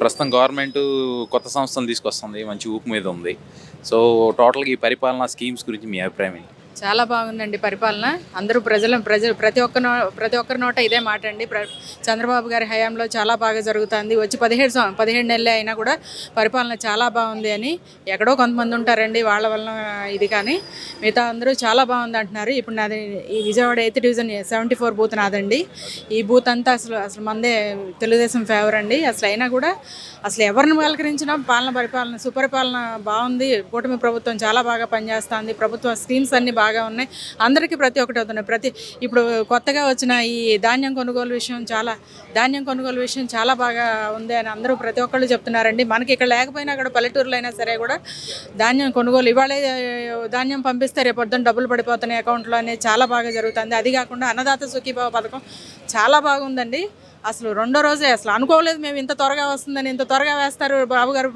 ప్రస్తుతం గవర్నమెంట్ కొత్త సంస్థలు తీసుకొస్తుంది మంచి ఊపు మీద ఉంది. సో టోటల్గా ఈ పరిపాలనా స్కీమ్స్ గురించి మీ అభిప్రాయం ఏంటి? చాలా బాగుందండి పరిపాలన. అందరూ ప్రజల ప్రజలు ప్రతి ఒక్క నో ప్రతి ఒక్కరి నోట ఇదే మాట అండి. ప్ర చంద్రబాబు గారి హయాంలో చాలా బాగా జరుగుతుంది. వచ్చి పదిహేడు సం- పదిహేడు నెలలే అయినా కూడా పరిపాలన చాలా బాగుంది అని ఎక్కడో కొంతమంది ఉంటారండి వాళ్ళ వల్ల ఇది కానీ. మిగతా అందరూ చాలా బాగుంది అంటున్నారు. ఇప్పుడు నాది ఈ Vijayawada eighth division seventy four booth నాదండి. ఈ బూత్ అంతా అసలు అసలు మందే తెలుగుదేశం ఫేవర్ అండి. అసలు అయినా కూడా అసలు ఎవరిని పలకరించినా పాలన పరిపాలన సుపరిపాలన బాగుంది. కూటమి ప్రభుత్వం చాలా బాగా పనిచేస్తుంది. ప్రభుత్వ స్కీమ్స్ అన్ని బాగా ఉన్నాయి. అందరికీ ప్రతి ఒక్కటి అవుతున్నాయి. ప్రతి ఇప్పుడు కొత్తగా వచ్చిన ఈ ధాన్యం కొనుగోలు విషయం చాలా ధాన్యం కొనుగోలు విషయం చాలా బాగా ఉంది అని అందరూ ప్రతి ఒక్కళ్ళు చెప్తున్నారండి. మనకి ఇక్కడ లేకపోయినా కూడా పల్లెటూరులో అయినా సరే కూడా ధాన్యం కొనుగోలు ఇవాళే ధాన్యం పంపిస్తే రేపొద్దున డబ్బులు పడిపోతున్నాయి అకౌంట్లో అనేది చాలా బాగా జరుగుతుంది. అది కాకుండా అన్నదాత సుఖీభావ పథకం చాలా బాగుందండి. అసలు రెండో రోజే అసలు అనుకోలేదు మేము ఇంత త్వరగా వస్తుందని ఇంత త్వరగా వేస్తారు బాబు గారు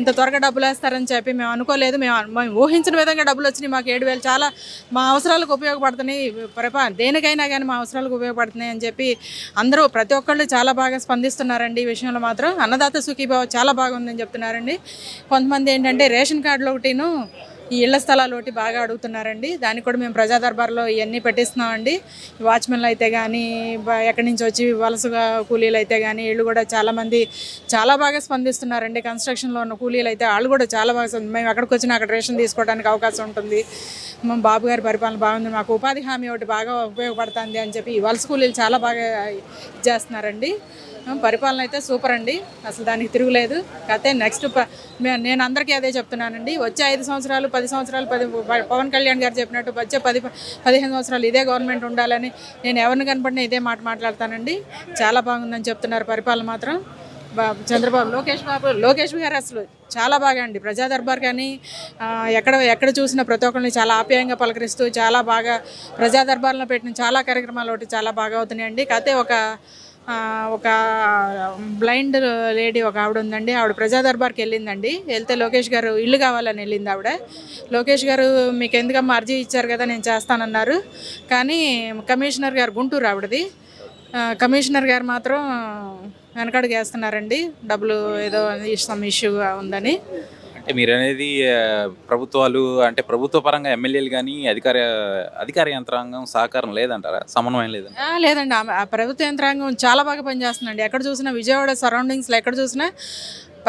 ఇంత త్వరగా డబ్బులు వేస్తారని చెప్పి మేము అనుకోలేదు. మేము మేము ఊహించిన విధంగా డబ్బులు వచ్చినాయి మాకు ఏడు వేలు చాలా మా అవసరాలకు ఉపయోగపడుతున్నాయి. పరిపా దేనికైనా కానీ మా అవసరాలకు ఉపయోగపడుతున్నాయి అని చెప్పి అందరూ ప్రతి ఒక్కళ్ళు చాలా బాగా స్పందిస్తున్నారండి ఈ విషయంలో మాత్రం. అన్నదాత సుఖీభావ చాలా బాగుందని చెప్తున్నారండి. కొంతమంది ఏంటంటే రేషన్ కార్డులు ఒకటిను ఈ ఇళ్ళ స్థలాలు ఒకటి బాగా అడుగుతున్నారండి. దానికి కూడా మేము ప్రజా దర్బార్లో ఇవన్నీ పెట్టిస్తున్నామండి. వాచ్మెన్లు అయితే కానీ ఎక్కడి నుంచి వచ్చి వలసగా కూలీలు అయితే కానీ వీళ్ళు కూడా చాలామంది చాలా బాగా స్పందిస్తున్నారండి. కన్స్ట్రక్షన్లో ఉన్న కూలీలు అయితే వాళ్ళు కూడా చాలా బాగా మేము ఎక్కడికి వచ్చినా అక్కడ రేషన్ తీసుకోవడానికి అవకాశం ఉంటుంది. మా బాబు గారి పరిపాలన బాగుంది మాకు ఉపాధి హామీ ఒకటి బాగా ఉపయోగపడుతుంది అని చెప్పి ఈ వలస కూలీలు చాలా బాగా చేస్తున్నారండి. పరిపాలన అయితే సూపర్ అండి. అసలు దానికి తిరుగులేదు. కాకపోతే నెక్స్ట్ ప- మే- నేను అందరికీ అదే చెప్తున్నానండి. వచ్చే ఐదు సంవత్సరాలు పది సంవత్సరాలు పది పవన్ కళ్యాణ్ గారు చెప్పినట్టు వచ్చే పది పదిహేను సంవత్సరాలు ఇదే గవర్నమెంట్ ఉండాలని నేను ఎవరిని కనపడినా ఇదే మాట మాట్లాడతానండి. చాలా బాగుందని చెప్తున్నారు పరిపాలన మాత్రం. చంద్రబాబు లోకేష్ బాబు లోకేష్ గారు అసలు చాలా బాగా అండి. ప్రజా దర్బార్ కానీ ఎక్కడ ఎక్కడ చూసినా ప్రతి ఒక్కరిని చాలా ఆప్యాయంగా పలకరిస్తూ చాలా బాగా ప్రజా దర్బార్లో పెట్టిన చాలా కార్యక్రమాలు ఒకటి చాలా బాగా అవుతున్నాయండి. కాకపోతే ఒక ఒక బ్లైండ్ లేడీ ఒక ఆవిడ ఉందండి. ఆవిడ ప్రజా దర్బార్కి వెళ్ళిందండి. వెళ్తే లోకేష్ గారు ఇల్లు కావాలని వెళ్ళింది ఆవిడ. లోకేష్ గారు మీకు ఎందుకమ్మా అర్జీ ఇచ్చారు కదా నేను చేస్తానన్నారు. కానీ కమిషనర్ గారు గుంటూరు ఆవిడది. కమిషనర్ గారు మాత్రం వెనకడుగు వేస్తున్నారండి డబ్బులు ఏదో సమ్ ఇష్యూగా ఉందని. అంటే మీరు అనేది ప్రభుత్వాలు అంటే ప్రభుత్వ పరంగా ఎమ్మెల్యేలు కానీ అధికార అధికార యంత్రాంగం సహకారం లేదంటారా? సమన్వయం లేదు లేదండి. ఆమె- ఆ ప్రభుత్వ యంత్రాంగం చాలా బాగా పనిచేస్తుందండి. ఎక్కడ చూసినా విజయవాడ సరౌండింగ్స్లో ఎక్కడ చూసినా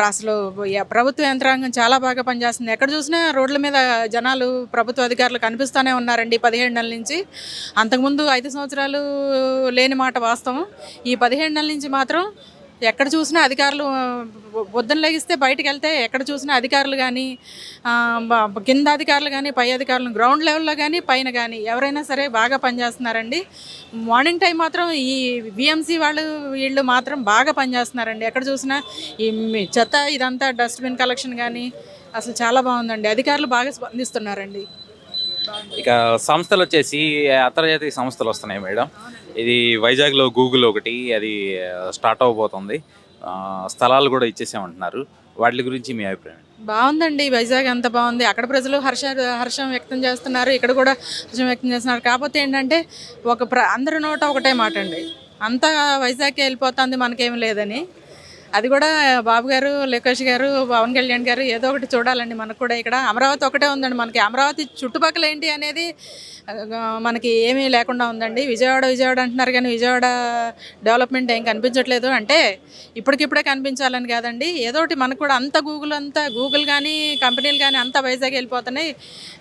అసలు ప్రభుత్వ యంత్రాంగం చాలా బాగా పనిచేస్తుంది. ఎక్కడ చూసినా రోడ్ల మీద జనాలు ప్రభుత్వ అధికారులు కనిపిస్తూనే ఉన్నారండి పదిహేడు నెలల నుంచి. అంతకుముందు ఐదు సంవత్సరాలు లేని మాట వాస్తవం. ఈ పదిహేడు నెలల నుంచి మాత్రం ఎక్కడ చూసినా అధికారులు బుద్ధం లెగిస్తే బయటకు వెళ్తే ఎక్కడ చూసినా అధికారులు కానీ కింద అధికారులు కానీ పై అధికారులు గ్రౌండ్ లెవెల్లో కానీ పైన కానీ ఎవరైనా సరే బాగా పనిచేస్తున్నారండి. మార్నింగ్ టైం మాత్రం ఈ బిఎంసీ వాళ్ళు వీళ్ళు మాత్రం బాగా పనిచేస్తున్నారండి. ఎక్కడ చూసినా ఈ చెత్త ఇదంతా డస్ట్బిన్ కలెక్షన్ కానీ అసలు చాలా బాగుందండి. అధికారులు బాగా స్పందిస్తున్నారండి. ఇక సంస్థలు వచ్చేసి అంతర్జాతీయ సంస్థలు వస్తున్నాయి మేడం. ఇది వైజాగ్లో గూగుల్ ఒకటి అది స్టార్ట్ అవ్వబోతుంది స్థలాలు కూడా ఇచ్చేసామంటున్నారు. వాటి గురించి మీ అభిప్రాయం బాగుందండి. వైజాగ్ అంత బాగుంది. అక్కడ ప్రజలు హర్ష హర్షం వ్యక్తం చేస్తున్నారు. ఇక్కడ కూడా హర్షం వ్యక్తం చేస్తున్నారు. కాకపోతే ఏంటంటే ఒక ప్ర అందరి నోట ఒకటే మాట అండి అంతా వైజాగ్కి వెళ్ళిపోతుంది మనకేం లేదని. అది కూడా బాబు గారు లోకేష్ గారు పవన్ కళ్యాణ్ గారు ఏదో ఒకటి చూడాలండి మనకు కూడా ఇక్కడ. అమరావతి ఒకటే ఉందండి మనకి. అమరావతి చుట్టుపక్కల ఏంటి అనేది మనకి ఏమీ లేకుండా ఉందండి. విజయవాడ విజయవాడ అంటున్నారు కానీ విజయవాడ డెవలప్మెంట్ ఏం కనిపించట్లేదు. అంటే ఇప్పటికిప్పుడే కనిపించాలని కాదండి. ఏదో ఒకటి మనకు కూడా అంత గూగుల్ అంతా గూగుల్ కానీ కంపెనీలు కానీ అంతా వైజాగ్ వెళ్ళిపోతున్నాయి.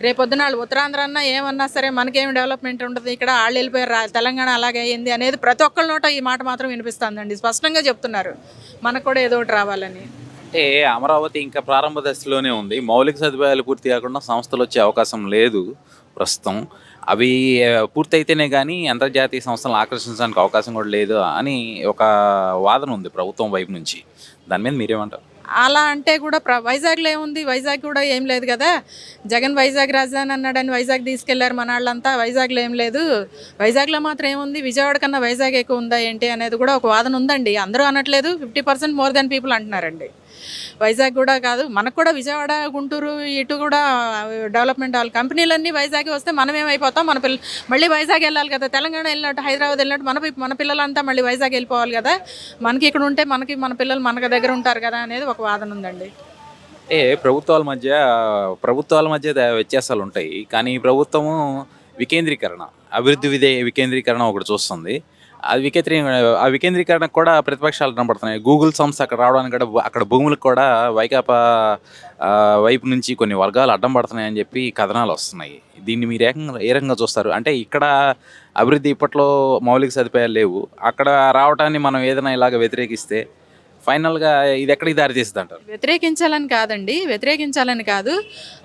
రేపొద్దున వాళ్ళు ఉత్తరాంధ్ర అన్నా ఏమన్నా సరే మనకేం డెవలప్మెంట్ ఉండదు. ఇక్కడ వాళ్ళు వెళ్ళిపోయారు. తెలంగాణ అలాగే అయ్యింది అనేది ప్రతి ఒక్కళ్ళ నోట ఈ మాట మాత్రం వినిపిస్తుందండి. స్పష్టంగా చెప్తున్నారు. మనకు కూడా ఏదో ఒకటి రావాలని. అంటే అమరావతి ఇంకా ప్రారంభ దశలోనే ఉంది. మౌలిక సదుపాయాలు పూర్తి కాకుండా సంస్థలు వచ్చే అవకాశం లేదు ప్రస్తుతం. అవి పూర్తయితేనే కానీ అంతర్జాతీయ సంస్థలను ఆకర్షించడానికి అవకాశం కూడా లేదు అని ఒక వాదన ఉంది ప్రభుత్వం వైపు నుంచి. దాని మీద మీరేమంటారు? అలా అంటే కూడా ప్ర వైజాగ్లో ఏముంది? వైజాగ్ కూడా ఏం లేదు కదా? జగన్ వైజాగ్ రాజధాని అన్నాడని వైజాగ్ తీసుకెళ్ళారు మన వాళ్ళంతా వైజాగ్లో ఏం లేదు. వైజాగ్లో మాత్రం ఏముంది? విజయవాడ కన్నా వైజాగ్ ఎక్కువ ఉందా ఏంటి అనేది కూడా ఒక వాదన ఉందండి. అందరూ అనట్లేదు. Fifty percent more than people అంటున్నారండి. వైజాగ్ కూడా కాదు మనకు కూడా విజయవాడ గుంటూరు ఇటు కూడా డెవలప్మెంట్ అవ్వాలి కంపెనీలన్నీ వైజాగ్ వస్తే మనం ఏమైపోతాం? మన పిల్ల మళ్ళీ వైజాగ్ వెళ్ళాలి కదా తెలంగాణ వెళ్ళినట్టు హైదరాబాద్ వెళ్ళినట్టు మన మన పిల్లలంతా మళ్ళీ వైజాగ్ వెళ్ళిపోవాలి కదా? మనకి ఇక్కడ ఉంటే మనకి మన పిల్లలు మనకు దగ్గర ఉంటారు కదా అనేది ఒక వాదన ఉందండి. ఏ ప్రభుత్వాల మధ్య ప్రభుత్వాల మధ్య వ్యత్యాసాలు ఉంటాయి. కానీ ప్రభుత్వము వికేంద్రీకరణ అభివృద్ధి విధే వికేంద్రీకరణ ఒకటి చూస్తుంది. అది వికేంద్రీ ఆ వికేంద్రీకరణకు కూడా ప్రతిపక్షాలు కనబడుతున్నాయి. గూగుల్ సంస్థ అక్కడ రావడానికి కూడా అక్కడ భూములకు కూడా వైకాపా వైపు నుంచి కొన్ని వర్గాలు అడ్డం పడుతున్నాయని చెప్పి కథనాలు వస్తున్నాయి. దీన్ని మీరు ఏకంగా ఏ రకంగా చూస్తారు? అంటే ఇక్కడ అభివృద్ధి ఇప్పట్లో మౌలిక సదుపాయాలు లేవు. అక్కడ రావడాన్ని మనం ఏదైనా ఇలాగ వ్యతిరేకిస్తే ఫైనల్గా ఇది ఎక్కడికి దారి తీస్తుంది అంటారు వ్యతిరేకించాలని కాదండి. వ్యతిరేకించాలని కాదు.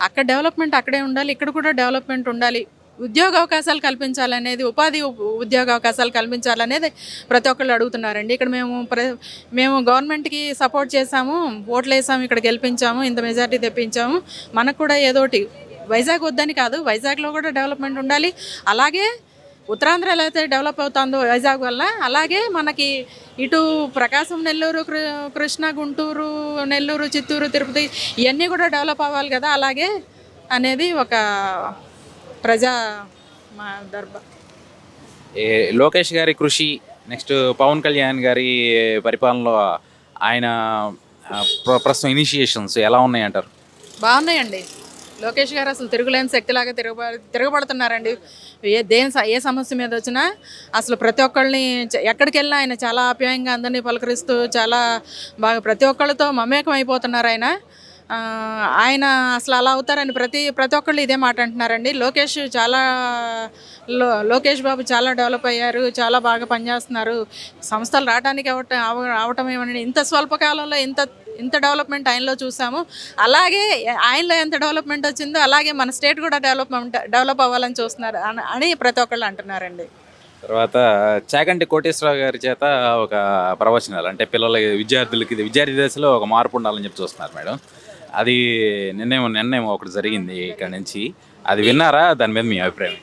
అక్కడ డెవలప్మెంట్ అక్కడే ఉండాలి. ఇక్కడ కూడా డెవలప్మెంట్ ఉండాలి. ఉద్యోగ అవకాశాలు కల్పించాలనేది ఉపాధి ఉ- ఉద్యోగ అవకాశాలు కల్పించాలనేది ప్రతి ఒక్కళ్ళు అడుగుతున్నారండి. ఇక్కడ మేము ప్ర మేము గవర్నమెంట్కి సపోర్ట్ చేసాము ఓట్లు వేసాము ఇక్కడ గెలిపించాము ఇంత మెజార్టీ తెప్పించాము. మనకు కూడా ఏదోటి వైజాగ్ వద్దని కాదు వైజాగ్లో కూడా డెవలప్మెంట్ ఉండాలి. అలాగే ఉత్తరాంధ్రలో అయితే డెవలప్ అవుతుందో వైజాగ్ వల్ల అలాగే మనకి ఇటు ప్రకాశం నెల్లూరు కృ- కృష్ణా గుంటూరు నెల్లూరు చిత్తూరు తిరుపతి ఇవన్నీ కూడా డెవలప్ అవ్వాలి కదా. అలాగే అనేది ఒక ప్రజా మా దర్బా. ఏ లోకేష్ గారి కృషి నెక్స్ట్ పవన్ కళ్యాణ్ గారి పరిపాలనలో ఆయన ప్రస్తుతం ఇనిషియేషన్స్ ఎలా ఉన్నాయి అంటారు బాగున్నాయండి. లోకేష్ గారు అసలు తిరుగులేని శక్తిలాగా తిరగబ తిరగబడుతున్నారండి. ఏ దేని ఏ సమస్య మీద వచ్చినా అసలు ప్రతి ఒక్కళ్ళని ఎక్కడికి వెళ్ళినా ఆయన చాలా ఆప్యాయంగా అందరినీ పలకరిస్తూ చాలా బాగా ప్రతి ఒక్కళ్ళతో మమేకం అయిపోతున్నారు ఆయన. ఆయన అసలు అలా అవుతారని ప్రతి ప్రతి ఒక్కళ్ళు ఇదే మాట అంటున్నారండి. లోకేష్ చాలా లో లోకేష్ బాబు చాలా డెవలప్ అయ్యారు చాలా బాగా పనిచేస్తున్నారు. సంస్థలు రావడానికి అవటం అవ- అవటం ఏమండి ఇంత స్వల్పకాలంలో ఇంత ఇంత డెవలప్మెంట్ ఆయనలో చూసాము. అలాగే ఆయనలో ఎంత డెవలప్మెంట్ వచ్చిందో అలాగే మన స్టేట్ కూడా డెవలప్మెంట్ డెవలప్ అవ్వాలని చూస్తున్నారు అని- అని ప్రతి ఒక్కళ్ళు అంటున్నారండి. తర్వాత చాగంటి కోటేశ్వరరావు గారి చేత ఒక ప్రవచనాలు అంటే పిల్లల విద్యార్థులకి ఇది విద్యార్థి దశలో ఒక మార్పు ఉండాలని చెప్పి చూస్తున్నారు మేడం. అది నిన్నేమో నిన్నేమో ఒకటి జరిగింది ఇక్కడ నుంచి. అది విన్నారా? దాని మీద మీ అభిప్రాయం.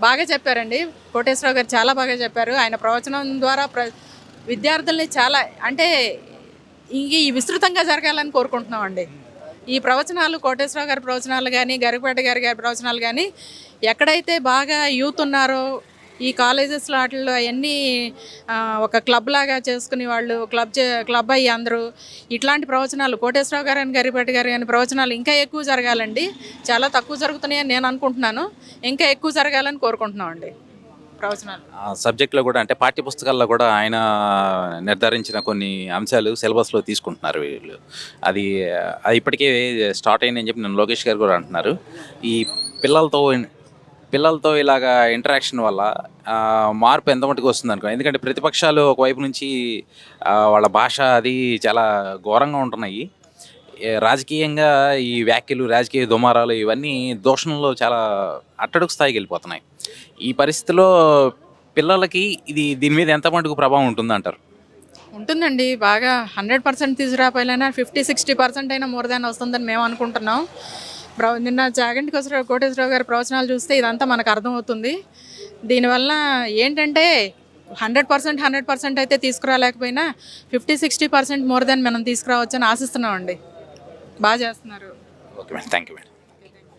బాగా చెప్పారండి. కోటేశ్వరరావు గారు చాలా బాగా చెప్పారు. ఆయన ప్రవచనం ద్వారా ప్ర విద్యార్థుల్ని చాలా అంటే ఇంక ఈ విస్తృతంగా జరగాలని కోరుకుంటున్నామండి. ఈ ప్రవచనాలు కోటేశ్వరరావు గారి ప్రవచనాలు కానీ గరికపేట గారి గారి ప్రవచనాలు కానీ ఎక్కడైతే బాగా యూత్ ఉన్నారో ఈ కాలేజెస్ వాటిల్లో అవన్నీ ఒక క్లబ్ లాగా చేసుకుని వాళ్ళు క్లబ్ చే క్లబ్ అయ్యి అందరూ ఇట్లాంటి ప్రవచనాలు కోటేశ్వరరావు గారు అని గరిపేట గారు అని ప్రవచనాలు ఇంకా ఎక్కువ జరగాలండి. చాలా తక్కువ జరుగుతున్నాయని నేను అనుకుంటున్నాను. ఇంకా ఎక్కువ జరగాలని కోరుకుంటున్నామండి ప్రవచనాలు. సబ్జెక్ట్లో కూడా అంటే పాఠ్య పుస్తకాల్లో కూడా ఆయన నిర్ధారించిన కొన్ని అంశాలు సిలబస్లో తీసుకుంటున్నారు వీళ్ళు. అది అది ఇప్పటికే స్టార్ట్ అయిందని చెప్పి నేను లోకేష్ గారు కూడా అంటున్నారు. ఈ పిల్లలతో పిల్లలతో ఇలాగా ఇంటరాక్షన్ వల్ల మార్పు ఎంత మటుకు వస్తుంది అనుకో. ఎందుకంటే ప్రతిపక్షాలు ఒకవైపు నుంచి వాళ్ళ భాష అది చాలా ఘోరంగా ఉంటున్నాయి. రాజకీయంగా ఈ వ్యాఖ్యలు రాజకీయ దుమారాలు ఇవన్నీ దూషణలో చాలా అట్టడుగు స్థాయికి వెళ్ళిపోతున్నాయి. ఈ పరిస్థితిలో పిల్లలకి ఇది దీని మీద ఎంత మటుకు ప్రభావం ఉంటుందంటారు? ఉంటుందండి. బాగా హండ్రెడ్ పర్సెంట్ తీసుకురాపోయినా ఫిఫ్టీ సిక్స్టీ పర్సెంట్ అయినా మోర్ దాన్ వస్తుందని మేము అనుకుంటున్నాం. ప్ర నిన్న జాగంటి కోసరావు కోటేశ్వరరావు గారి ప్రవచనాలు చూస్తే ఇదంతా మనకు అర్థమవుతుంది. దీనివల్ల ఏంటంటే హండ్రెడ్ పర్సెంట్ హండ్రెడ్ పర్సెంట్ అయితే తీసుకురాలేకపోయినా fifty sixty percent more than మనం తీసుకురావచ్చని ఆశిస్తున్నామండి. బాగా చేస్తున్నారు. Okay madam. Thank you madam.